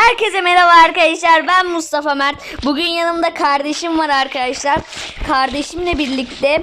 Herkese merhaba arkadaşlar. Ben Mustafa Mert. Bugün yanımda kardeşim var arkadaşlar. Kardeşimle birlikte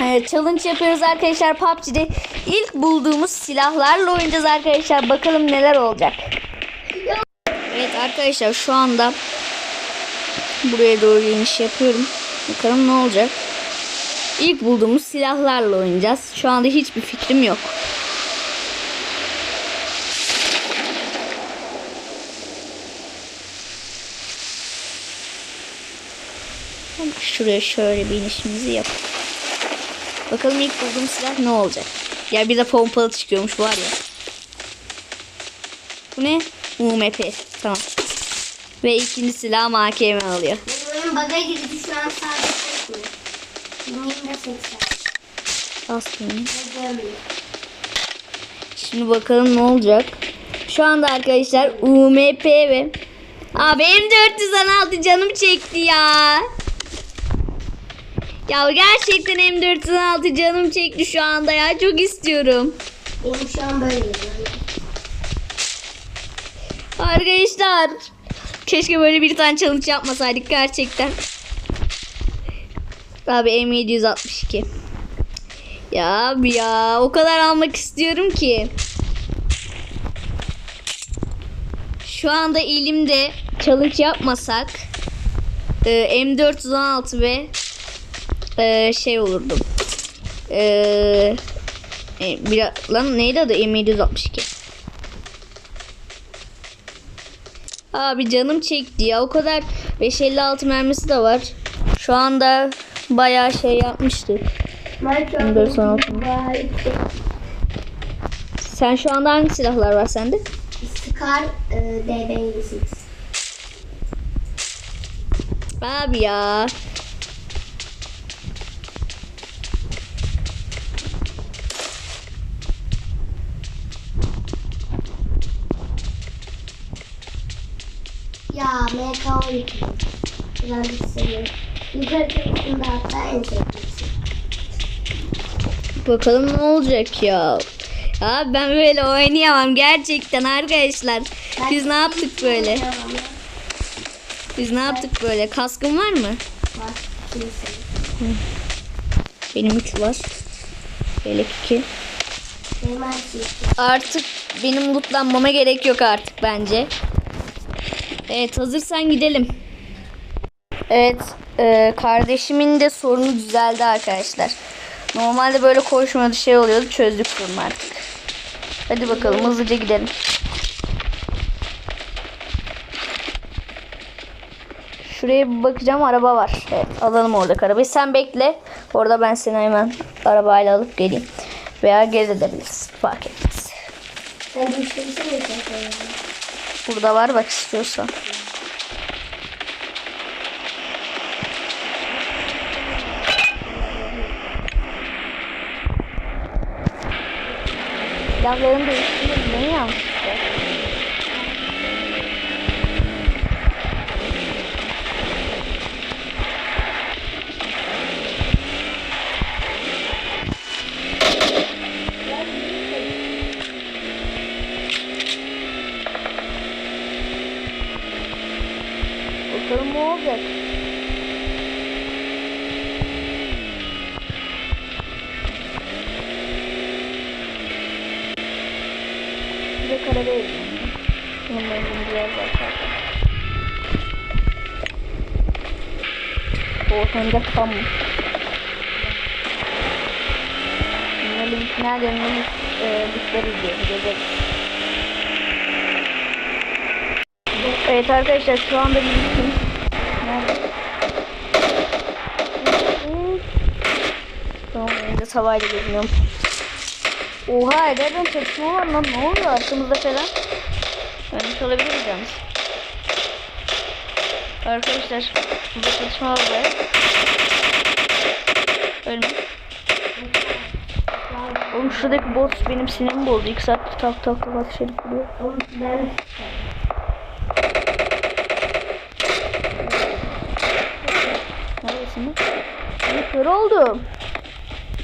e, challenge yapıyoruz arkadaşlar PUBG'de. İlk bulduğumuz silahlarla oynayacağız arkadaşlar. Bakalım neler olacak. Evet arkadaşlar şu anda buraya doğru iniş yapıyorum. Bakalım ne olacak. İlk bulduğumuz silahlarla oynayacağız. Şu anda hiçbir fikrim yok. Şuraya şöyle bir inişimizi yap. Bakalım ilk bulduğum silah ne olacak? Ya bir de pompalı çıkıyormuş var ya. Bu ne? UMP. Tamam. Ve ikinci silah AKM alıyor. Benim baga girdi şu an sadece 40 mı? 80. Aslında. Şimdi bakalım ne olacak. Şu anda arkadaşlar UMP ve Abi M416 canım çekti ya. Ya gerçekten M416 canım çekti şu anda ya. Çok istiyorum. Benim şu an böyle. Arkadaşlar. Keşke böyle bir tane challenge yapmasaydık gerçekten. Abi M762. Ya abi ya o kadar almak istiyorum ki. Şu anda elimde challenge yapmasak e, M416 ve e, şey olurdum. E, e, bir, lan neydi adı? M762. Abi canım çekti ya. O kadar 556 mermisi de var. Şu anda bayağı şey yapmıştı. Minecraft 14 Sen şu anda hangi silahlar var sende? Scar e, DB28. Abi ya. Ya MK12. Birazcık seviyorum. Yukarı tarafında hatta en sevdiğim. Bakalım ne olacak ya. Ya ben böyle oynayamam gerçekten arkadaşlar. Biz ne yaptık böyle? Biz ne yaptık böyle? Kaskın var mı? Var. Benim 3 var. Yelek 2. Benim her şey. Artık benim lootlanmama gerek yok artık bence. Evet hazırsan gidelim. Evet e, kardeşimin de sorunu düzeldi arkadaşlar. Normalde böyle koşmadı şey oluyordu çözdük sorunu artık. Hadi bakalım hızlıca gidelim. Şuraya bir bakacağım araba var. Evet alalım oradaki arabayı. Sen bekle. Orada ben seni hemen arabayla alıp geleyim. Veya geri edebiliriz. Fark etmez. Sen mi yapıyorsun? Burada var bak istiyorsan. Silahların değiştiğinde De değil. Bunun benzin biraz var zaten. O hem de tam. Bunları biz nerede mi? E, bizleri izliyoruz. Gezeriz. Evet arkadaşlar şu anda bir bütün Nerede? Tamam önce havayla geziniyorum. Oha nereden çatışma var lan ne oluyor arkamızda falan. Ölmüş olabiliriz yalnız. Arkadaşlar burada çatışma var be. Ölmüş. Oğlum şuradaki bot benim sinirimi bozdu. İlk saat tak tak tak ateş edip duruyor. Oğlum ben Neredesin? Ne kör oldum.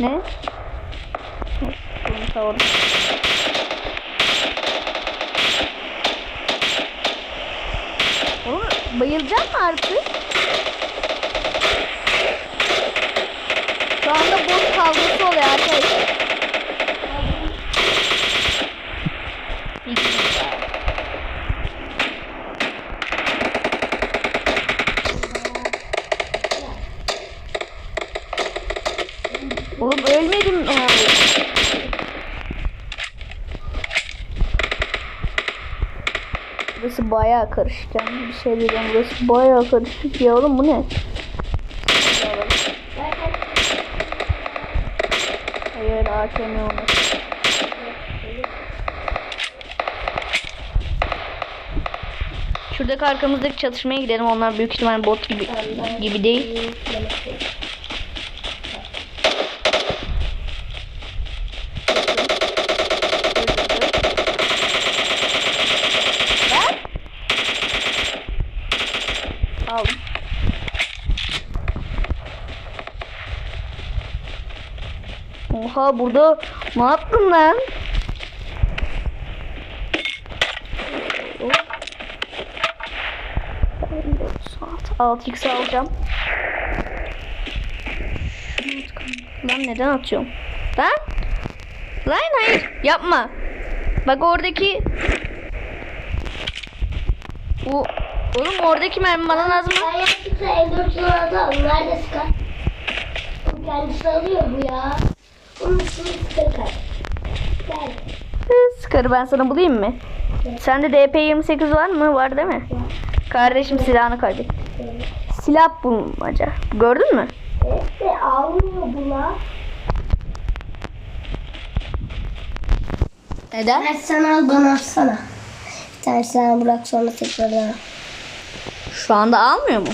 Ne? Bunu savurdum. Bayılacak mı artık? Şu anda bot kavgası oluyor arkadaşlar. Bayağı karışık yani bir şey diyeceğim burası bayağı karışık ya oğlum bu ne? Hayır AKM olmaz. Şuradaki arkamızdaki çatışmaya gidelim. Onlar büyük ihtimal bot gibi gibi değil. Oha burada ne yaptın lan? Saat 6x alacağım. Lan neden atıyorum? Lan? Lan hayır yapma. Bak oradaki bu oğlum oradaki mermi bana lazım? Ben yaptıkça M4'ları onlar da sıkar. Kendisi alıyor bu ya. Sıkarı ben sana bulayım mı? Sende DP28 var mı? Var değil mi? Kardeşim silahını kaybetti. Silah bulmaca. Gördün mü? Evet de almıyor buna. Neden? Ben sana al bana atsana. Bir tane sana bırak sonra tekrar al. Şu anda almıyor mu?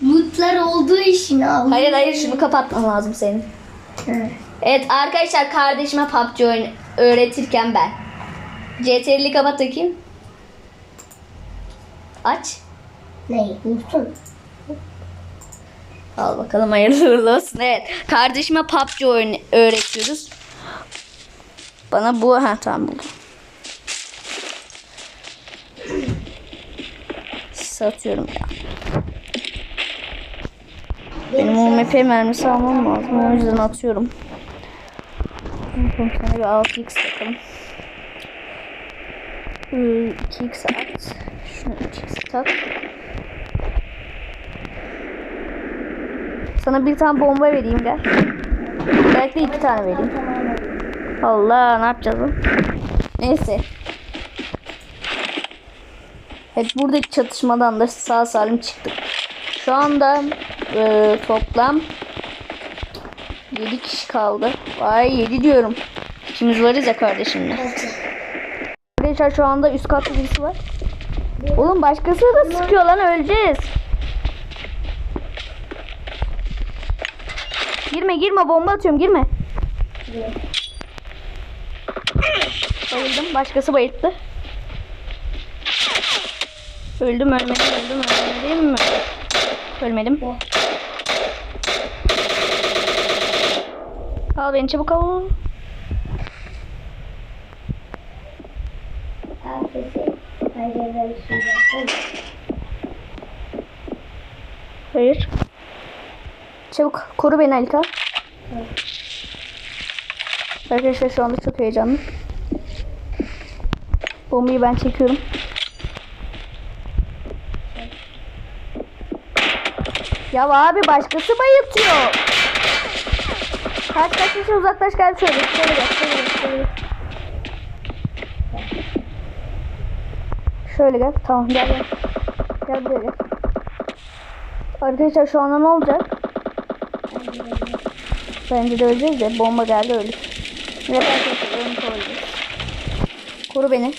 Mutlar olduğu için al. Hayır hayır şunu kapatman lazım senin. Hı. Evet arkadaşlar kardeşime PUBG oyun öğretirken ben. CTRL'i kapat bakayım. Aç. Ne? Mutun. Al bakalım hayırlı uğurlu olsun. Evet. Kardeşime PUBG oyunu öğretiyoruz. Bana bu ha tamam buldum. Satıyorum ya. Benim UMP mermisi almam lazım. O yüzden atıyorum. Bakalım sana bir 6x takalım. Ee, 2x at. Şunu 3x tak. Sana bir tane bomba vereyim gel. Belki iki tane vereyim. Allah ne yapacağız? Neyse. Evet buradaki çatışmadan da sağ salim çıktık. Şu anda e, toplam 7 kişi kaldı. Vay 7 diyorum. İkimiz varız ya kardeşimle. Arkadaşlar şu anda üst katta birisi var. Oğlum başkası da sıkıyor lan öleceğiz. Girme girme bomba atıyorum girme. Bayıldım. Başkası bayılttı. Öldüm ölmedim öldüm ölmedim mi? Ölmedim. Al beni çabuk al. Hayır. Çabuk koru beni Alika. Arkadaşlar şu anda çok heyecanlı. Bombayı ben çekiyorum. Ya abi başkası bayıltıyor. Kaç kaç kişi uzaklaş gel şöyle. Şöyle gel. Şöyle gel. Şöyle gel. Şöyle gel. Tamam gel gel. Gel buraya gel. Arkadaşlar şu anda ne olacak? Bence de öleceğiz de bomba geldi öldük. Evet arkadaşlar ölmüş olacağız. Koru beni.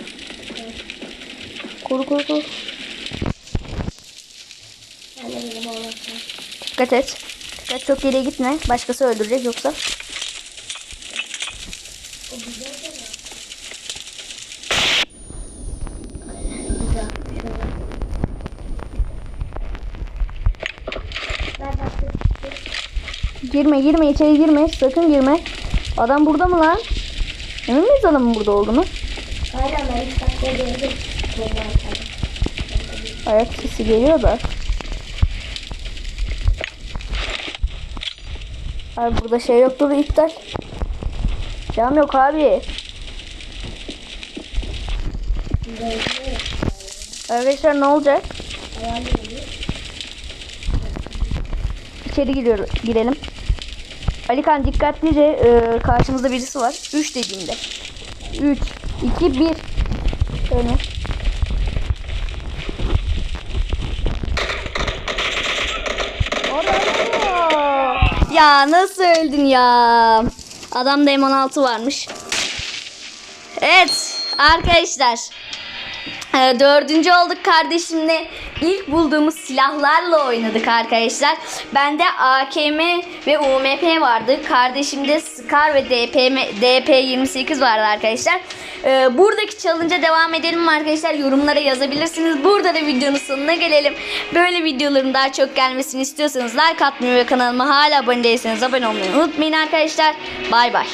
Koru koru koru. Dikkat et. Dikkat çok geriye gitme. Başkası öldürecek yoksa. Girme girme içeri girme. Sakın girme. Adam burada mı lan? Emin miyiz adamın burada olduğunu? Aynen ben hiç takla gördüm. Ayak sesi geliyor da. Abi burada şey yoktu da iptal. Cam yok abi. Arkadaşlar ne olacak? İçeri giriyor, girelim. Alikan dikkatlice e, karşımızda birisi var. 3 dediğimde. 3, 2, 1. Şöyle. Orada. Ya nasıl öldün ya? Adamda M16 varmış. Evet arkadaşlar. Ee, Dördüncü olduk kardeşimle. İlk bulduğumuz silahlarla oynadık arkadaşlar. Bende AKM ve UMP vardı. Kardeşimde Scar ve DPM, DP28 vardı arkadaşlar. Ee, buradaki challenge'a devam edelim arkadaşlar? Yorumlara yazabilirsiniz. Burada da videonun sonuna gelelim. Böyle videoların daha çok gelmesini istiyorsanız like atmayı ve kanalıma hala abone değilseniz abone olmayı unutmayın arkadaşlar. Bay bay.